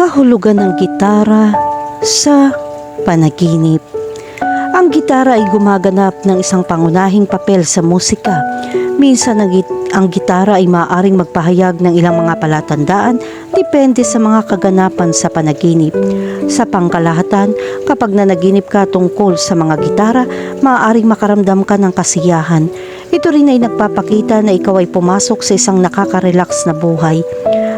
Kahulugan ng gitara sa panaginip. Ang gitara ay gumaganap ng isang pangunahing papel sa musika. Minsan ang, git- ang gitara ay maaaring magpahayag ng ilang mga palatandaan depende sa mga kaganapan sa panaginip. Sa pangkalahatan, kapag nanaginip ka tungkol sa mga gitara, maaaring makaramdam ka ng kasiyahan. Ito rin ay nagpapakita na ikaw ay pumasok sa isang nakaka-relax na buhay.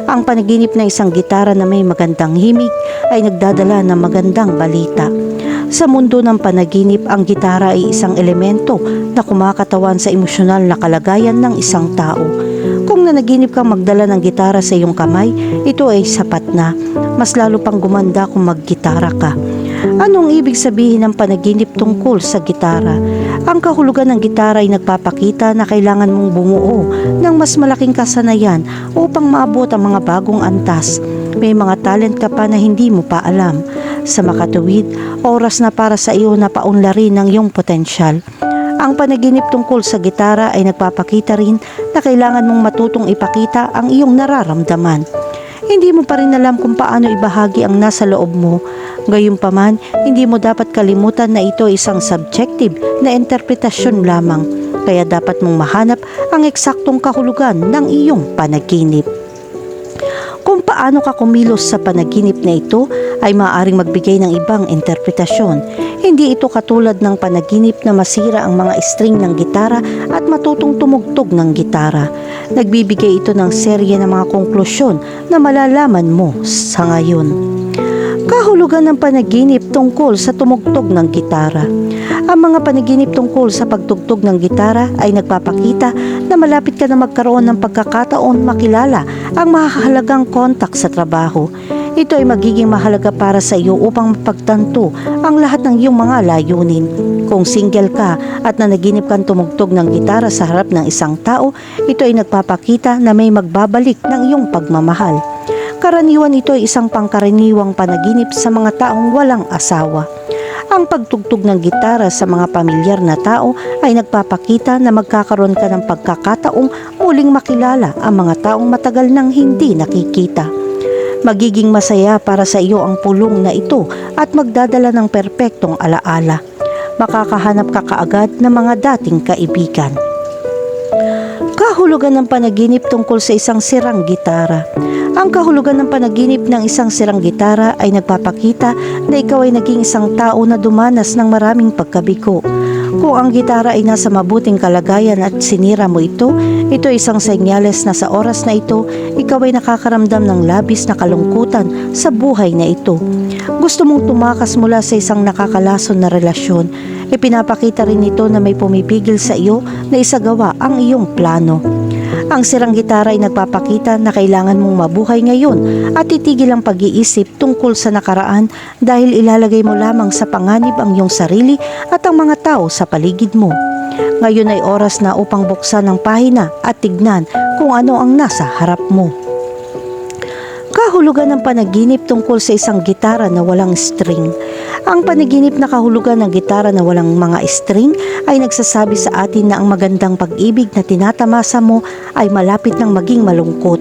Ang panaginip na isang gitara na may magandang himig ay nagdadala ng magandang balita. Sa mundo ng panaginip, ang gitara ay isang elemento na kumakatawan sa emosyonal na kalagayan ng isang tao. Kung nanaginip kang magdala ng gitara sa iyong kamay, ito ay sapat na. Mas lalo pang gumanda kung maggitara ka. Anong ibig sabihin ng panaginip tungkol sa gitara? Ang kahulugan ng gitara ay nagpapakita na kailangan mong bumuo ng mas malaking kasanayan upang maabot ang mga bagong antas. May mga talent ka pa na hindi mo pa alam. Sa makatuwid, oras na para sa iyo na paunlarin ang iyong potensyal. Ang panaginip tungkol sa gitara ay nagpapakita rin na kailangan mong matutong ipakita ang iyong nararamdaman. Hindi mo pa rin alam kung paano ibahagi ang nasa loob mo. Gayunpaman, hindi mo dapat kalimutan na ito ay isang subjective na interpretasyon lamang. Kaya dapat mong mahanap ang eksaktong kahulugan ng iyong panaginip. Kung paano ka kumilos sa panaginip na ito ay maaaring magbigay ng ibang interpretasyon. Hindi ito katulad ng panaginip na masira ang mga string ng gitara at matutong tumugtog ng gitara. Nagbibigay ito ng serye ng mga konklusyon na malalaman mo sa ngayon. Kahulugan ng panaginip tungkol sa tumugtog ng gitara. Ang mga panaginip tungkol sa pagtugtog ng gitara ay nagpapakita na malapit ka na magkaroon ng pagkakataon makilala ang mahalagang kontak sa trabaho. Ito ay magiging mahalaga para sa iyo upang mapagtanto ang lahat ng iyong mga layunin. Kung single ka at nanaginip kang tumugtog ng gitara sa harap ng isang tao, ito ay nagpapakita na may magbabalik ng iyong pagmamahal. Karaniwan ito ay isang pangkaraniwang panaginip sa mga taong walang asawa. Ang pagtugtog ng gitara sa mga pamilyar na tao ay nagpapakita na magkakaroon ka ng pagkakataong muling makilala ang mga taong matagal nang hindi nakikita. Magiging masaya para sa iyo ang pulong na ito at magdadala ng perpektong alaala. Makakahanap ka kaagad ng mga dating kaibigan. Kahulugan ng panaginip tungkol sa isang sirang gitara. Ang kahulugan ng panaginip ng isang sirang gitara ay nagpapakita na ikaw ay naging isang tao na dumanas ng maraming pagkabiko. Kung ang gitara ay nasa mabuting kalagayan at sinira mo ito, ito ay isang senyales na sa oras na ito, ikaw ay nakakaramdam ng labis na kalungkutan sa buhay na ito. Gusto mong tumakas mula sa isang nakakalason na relasyon, ipinapakita rin ito na may pumipigil sa iyo na isagawa ang iyong plano. Ang sirang gitara ay nagpapakita na kailangan mong mabuhay ngayon at itigil ang pag-iisip tungkol sa nakaraan dahil ilalagay mo lamang sa panganib ang iyong sarili at ang mga tao sa paligid mo. Ngayon ay oras na upang buksan ang pahina at tignan kung ano ang nasa harap mo. Kahulugan ng panaginip tungkol sa isang gitara na walang string. Ang panaginip na kahulugan ng gitara na walang mga string ay nagsasabi sa atin na ang magandang pag-ibig na tinatamasa mo ay malapit ng maging malungkot.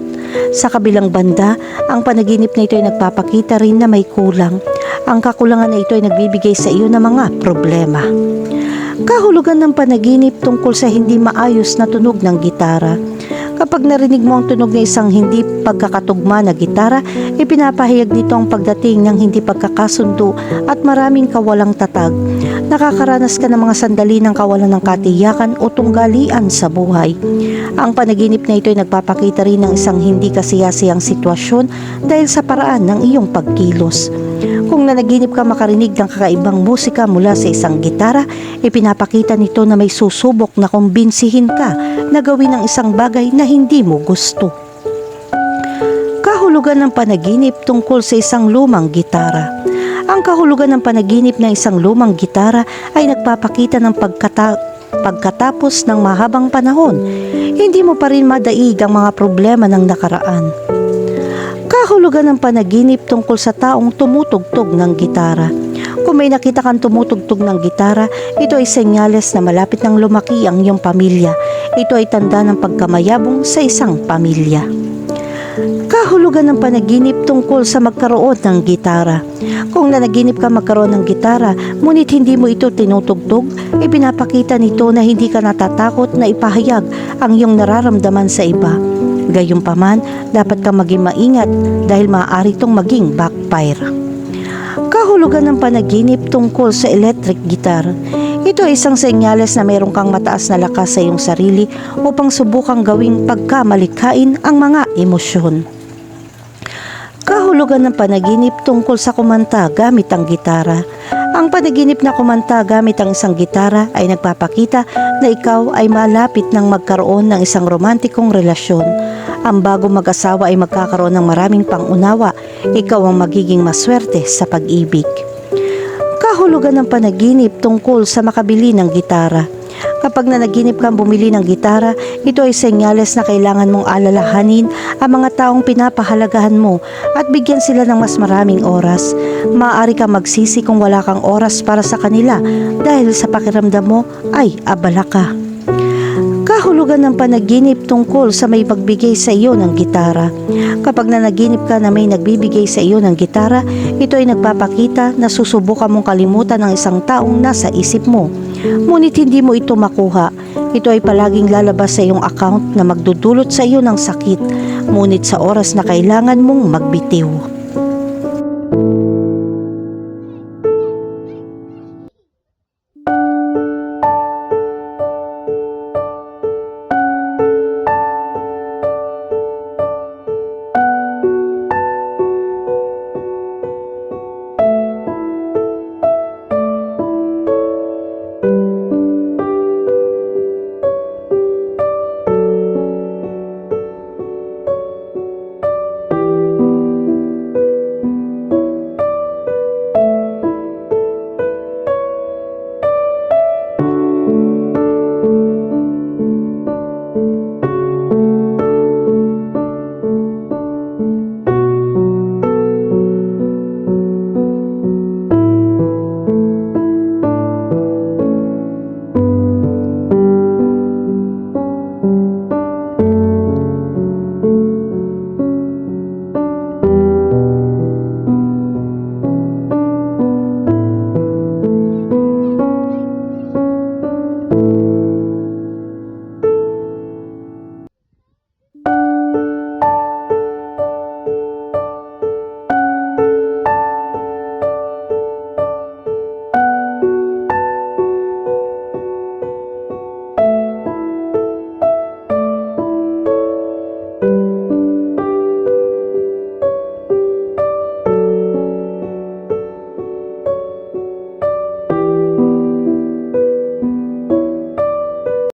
Sa kabilang banda, ang panaginip na ito ay nagpapakita rin na may kulang. Ang kakulangan na ito ay nagbibigay sa iyo ng mga problema. Kahulugan ng panaginip tungkol sa hindi maayos na tunog ng gitara. Kapag narinig mo ang tunog ng isang hindi pagkakatugma na gitara, ipinapahayag nito ang pagdating ng hindi pagkakasundo at maraming kawalang tatag. Nakakaranas ka ng mga sandali ng kawalan ng katiyakan o tunggalian sa buhay. Ang panaginip na ito ay nagpapakita rin ng isang hindi kasiyasiyang sitwasyon dahil sa paraan ng iyong pagkilos. Kung nanaginip ka makarinig ng kakaibang musika mula sa isang gitara, ipinapakita nito na may susubok na kumbinsihin ka na gawin ang isang bagay na hindi mo gusto. Kahulugan ng panaginip tungkol sa isang lumang gitara. Ang kahulugan ng panaginip ng isang lumang gitara ay nagpapakita ng pagkata pagkatapos ng mahabang panahon. Hindi mo pa rin madaig ang mga problema ng nakaraan. Kahulugan ng panaginip tungkol sa taong tumutugtog ng gitara. Kung may nakita kang tumutugtog ng gitara, ito ay senyales na malapit nang lumaki ang iyong pamilya. Ito ay tanda ng pagkamayabong sa isang pamilya. Kahulugan ng panaginip tungkol sa magkaroon ng gitara. Kung nanaginip ka magkaroon ng gitara, ngunit hindi mo ito tinutugtog, ipinapakita nito na hindi ka natatakot na ipahayag ang iyong nararamdaman sa iba. Gayunpaman, dapat ka maging maingat dahil maaari itong maging backfire. Kahulugan ng panaginip tungkol sa electric guitar. Ito ay isang senyales na mayroon kang mataas na lakas sa iyong sarili upang subukang gawing pagkamalikhain ang mga emosyon. Kahulugan ng panaginip tungkol sa kumanta gamit ang gitara. Ang panaginip na kumanta gamit ang isang gitara ay nagpapakita na ikaw ay malapit ng magkaroon ng isang romantikong relasyon. Ang bago mag-asawa ay magkakaroon ng maraming pangunawa. Ikaw ang magiging maswerte sa pag-ibig. Kahulugan ng panaginip tungkol sa makabili ng gitara. Kapag nanaginip kang bumili ng gitara, ito ay senyales na kailangan mong alalahanin ang mga taong pinapahalagahan mo at bigyan sila ng mas maraming oras. Maaari kang magsisi kung wala kang oras para sa kanila dahil sa pakiramdam mo ay abala ka. Kahulugan ng panaginip tungkol sa may pagbigay sa iyo ng gitara. Kapag nanaginip ka na may nagbibigay sa iyo ng gitara, ito ay nagpapakita na susubukan mong kalimutan ng isang taong nasa isip mo. Ngunit hindi mo ito makuha. Ito ay palaging lalabas sa iyong account na magdudulot sa iyo ng sakit, ngunit sa oras na kailangan mong magbitiw.